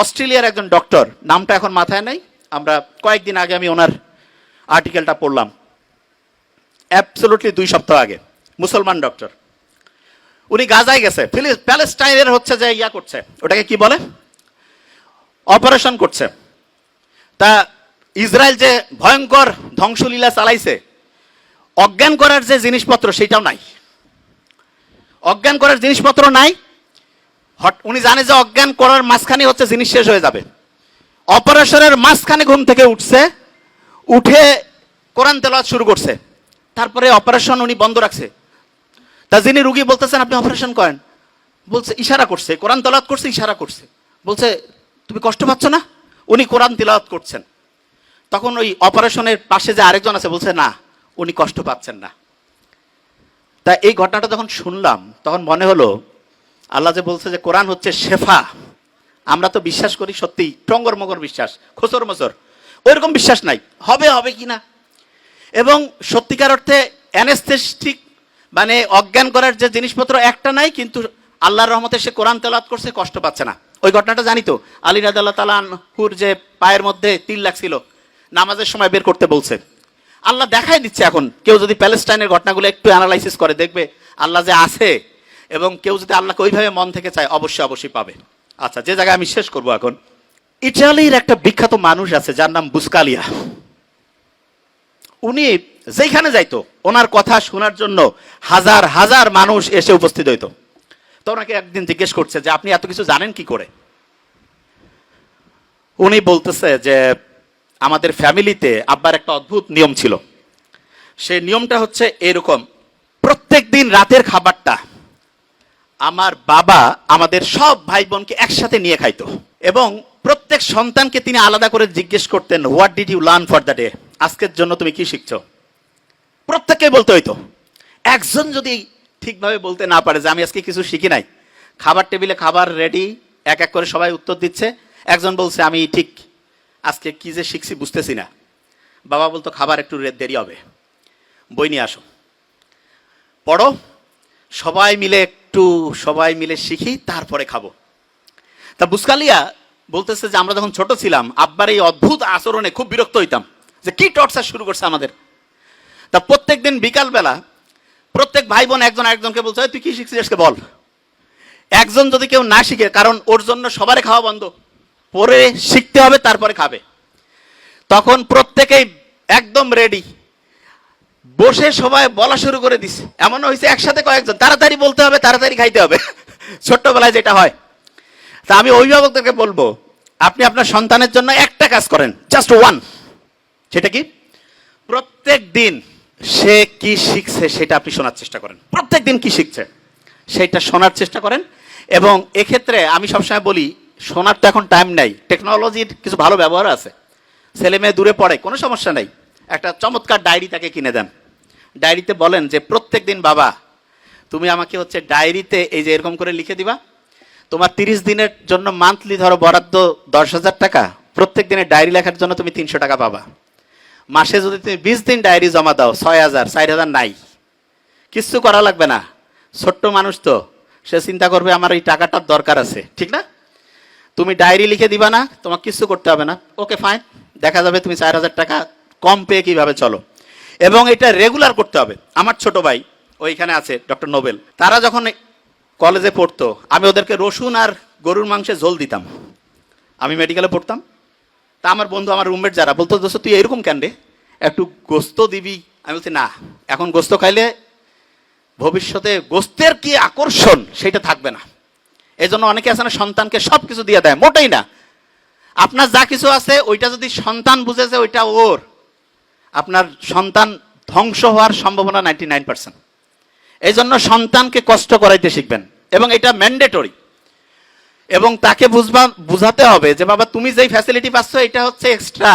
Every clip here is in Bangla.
অস্ট্রেলিয়ার একজন ডক্টর, নামটা এখন মাথায় নেই। আমরা কয়েকদিন আগে আমি ওনার আর্টিকেলটা পড়লাম। অ্যাবসলুটলি দুই সপ্তাহ আগে। মুসলমান ডক্টর। উনি গাজায় গেছে। প্যালেস্টাইনের হচ্ছে যে ইয়া করছে। ওটাকে কি বলে? অপারেশন করছে। তা ইসরায়েল যে ভয়ঙ্কর ধ্বংসলীলা চালাইছে, অজ্ঞান করার যে জিনিসপত্র সেটাও নাই। অজ্ঞান করার জিনিসপত্র নাই হট- উনি জানে যে অজ্ঞান করার মাঝখানে হচ্ছে জিনিস শেষ হয়ে যাবে। অপারেশনের মাঝখানে ঘুম থেকে উঠছে, উঠে কোরআন তেলাওয়াত শুরু করছে। তারপরে অপারেশন উনি বন্ধ রাখছে। তা যিনি রুগী বলতেছেন, আপনি অপারেশন করেন। বলছে, ইশারা করছে। কোরআন তেলাওয়াত করছে, ইশারা করছে। বলছে, তুমি কষ্ট পাচ্ছ না? উনি কোরআন তেলাওয়াত করছেন। তখন ওই অপারেশনের পাশে যে আরেকজন আছে, বলছে, না, উনি কষ্ট পাচ্ছেন না। তা এই ঘটনাটা যখন শুনলাম, তখন মনে হলো আল্লাহ যে বলছে যে কোরআন হচ্ছে শেফা। আমরা তো বিশ্বাস করি সত্যি টঙ্গর মগর বিশ্বাস, খোসর মসর। ওইরকম বিশ্বাস নাই, হবে হবে কি না? এবং সত্যিকার অর্থে অ্যানেস্থেটিক মানে অজ্ঞান করার যে জিনিসপত্র একটা নাই, কিন্তু আল্লাহর রহমতে সে কোরআন তেলাত করছে, কষ্ট পাচ্ছে না। ওই ঘটনাটা জানি তো, আলী রাদাল্লাহ তালাহুর যে পায়ের মধ্যে তিল লাগছিল, নামাজের সময় বের করতে বলছে। আল্লাহ দেখাই দিচ্ছে এখন, কেউ যদি প্যালেস্টাইনের ঘটনাগুলো একটু অ্যানালাইসিস করে, দেখবে আল্লাহ যে আছে এবং কেউ যদি আল্লাহকে ওইভাবে মন থেকে চায়, অবশ্যই অবশ্যই পাবে। আচ্ছা যে জায়গায় আমি শেষ করব এখন, ইটালির একটা বিখ্যাত মানুষ আছে, যার নাম বুসকালিয়া। উনি যেখানে যাইতো, ওনার কথা শোনার জন্য হাজার হাজার মানুষ এসে উপস্থিত হইতো। তো ওনাকে একদিন জিজ্ঞেস করছে যে, আপনি এত কিছু জানেন কি করে? উনি বলতেছে যে, আমাদের ফ্যামিলিতে আব্বার একটা অদ্ভুত নিয়ম ছিল। সেই নিয়মটা হচ্ছে এরকম প্রত্যেক দিন রাতের খাবারটা আমার বাবা আমাদের সব ভাই বোনকে একসাথে নিয়ে খাইতো। এবং প্রত্যেক সন্তানকে তিনি আলাদা করে জিজ্ঞেস করতেন what did you learn for the day আজকের জন্য তুমি কি শিখছো? প্রত্যেককে বলতে হইতো। একজন যদি ঠিকভাবে বলতে না পারে যে, আমি আজকে কিছু শিখি নাই। খাবার টেবিলে খাবার রেডি এক এক করে সবাই উত্তর দিচ্ছে। একজন বলছে, আমি ঠিক আজকে কি যে শিখছি বুঝতেছি না। বাবা বলতো, খাবার একটু দেরি হবে। বই নিয়ে আসো। পড়ো। সবাই মিলে একটু সবাই মিলে শিখি, তারপরে খাব। তা বুসকালিয়া বলতেছে যে, আমরা যখন ছোট ছিলাম, আব্বার এই অদ্ভুত আচরণে খুব বিরক্ত হইতাম যে, কি টর্চার শুরু করছে আমাদের। তা প্রত্যেক দিন বিকালবেলা প্রত্যেক ভাই বোন একজন একজনকে বলছে তুই কি শিখছিস আজকে? বল। একজন যদি কেউ না শিখে, কারণ ওর জন্য সবারই খাওয়া বন্ধ। পরে শিখতে হবে, তারপরে খাবে। তখন প্রত্যেকেই একদম রেডি বসে সবাই বলা শুরু করে দিছে। এমন হয়েছে একসাথে কয়েকজন। তাড়াতাড়ি বলতে হবে, তাড়াতাড়ি খাইতে হবে। ছোট্টবেলায় যেটা হয়। তা আমি অভিভাবকদেরকে বলব, আপনি আপনার সন্তানের জন্য একটা কাজ করেন জাস্ট ওয়ান সেটা কি? প্রত্যেক দিন সে কি শিখছে সেটা আপনি শোনার চেষ্টা করেন। প্রত্যেক দিন কি শিখছে সেটা শোনার চেষ্টা করেন। এবং এক্ষেত্রে আমি সবসময় বলি, শোনার তো এখন টাইম নাই। টেকনোলজির কিছু ভালো ব্যবহার আছে। ছেলে মেয়ে দূরে পড়ে, কোনো সমস্যা নেই। একটা চমৎকার ডায়েরি তাকে কিনে দেন। ডায়েরিতে বলেন যে প্রত্যেক দিন, বাবা, তুমি আমাকে হচ্ছে ডায়েরিতে এই যে এরকম করে লিখে দিবা। তোমার তিরিশ দিনের জন্য মান্থলি ধরো বরাদ্দ দশ হাজার টাকা। প্রত্যেক দিনের ডায়েরি লেখার জন্য তুমি তিনশো টাকা পাবা। মাসে যদি তুমি বিশ দিন ডায়েরি জমা দাও, ছয় হাজার চার হাজার নাই। কিচ্ছু করা লাগবে না। ছোট্ট মানুষ তো, সে চিন্তা করবে আমার এই টাকাটার দরকার আছে। ঠিক না? তুমি ডায়েরি লিখে দিবা না তোমার কিছু করতে হবে না। Okay, fine. দেখা যাবে তুমি চার হাজার টাকা কম পেয়ে কীভাবে চলো। এবং এটা রেগুলার করতে হবে। আমার ছোট ভাই ওইখানে আছে ডক্টর নোবেল তারা যখন কলেজে পড়তো, আমি ওদেরকে রসুন আর গরুর মাংসে ঝোল দিতাম। আমি মেডিকেলে পড়তাম। তা আমার বন্ধু, আমার রুমমেট যারা বলতো, দোস্ত, তুই এরকম কেন রে? একটু গোস্ত দিবি? আমি বলছি, না, এখন গোস্ত খাইলে ভবিষ্যতে গোস্তের কি আকর্ষণ সেটা থাকবে না। এই জন্য অনেকে আছে না, সন্তানকে সব কিছু দিয়ে দেয়, মোটেই না। আপনার যা কিছু আছে, ওইটা যদি সন্তান বুঝেছে, ওইটা ওর। আপনার সন্তান ধ্বংস হওয়ার সম্ভাবনা নাইনটি নাইন পার্সেন্ট। এই জন্য সন্তানকে কষ্ট করাইতে শিখবেন এবং এটা ম্যান্ডেটরি। এবং তাকে বুঝবা, বুঝাতে হবে যে, বাবা, তুমি যেই ফ্যাসিলিটি পাচ্ছ, এটা হচ্ছে এক্সট্রা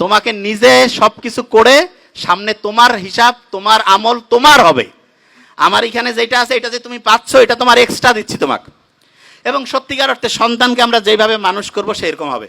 তোমাকে নিজে সব কিছু করে সামনে তোমার হিসাব, তোমার আমল তোমার হবে। আমার এখানে যেটা আছে, এটা যে তুমি পাচ্ছ, এটা তোমার এক্সট্রা দিচ্ছি তোমাকে। এবং সত্যিকার অর্থে সন্তানকে আমরা যেভাবে মানুষ করব সেরকম হবে।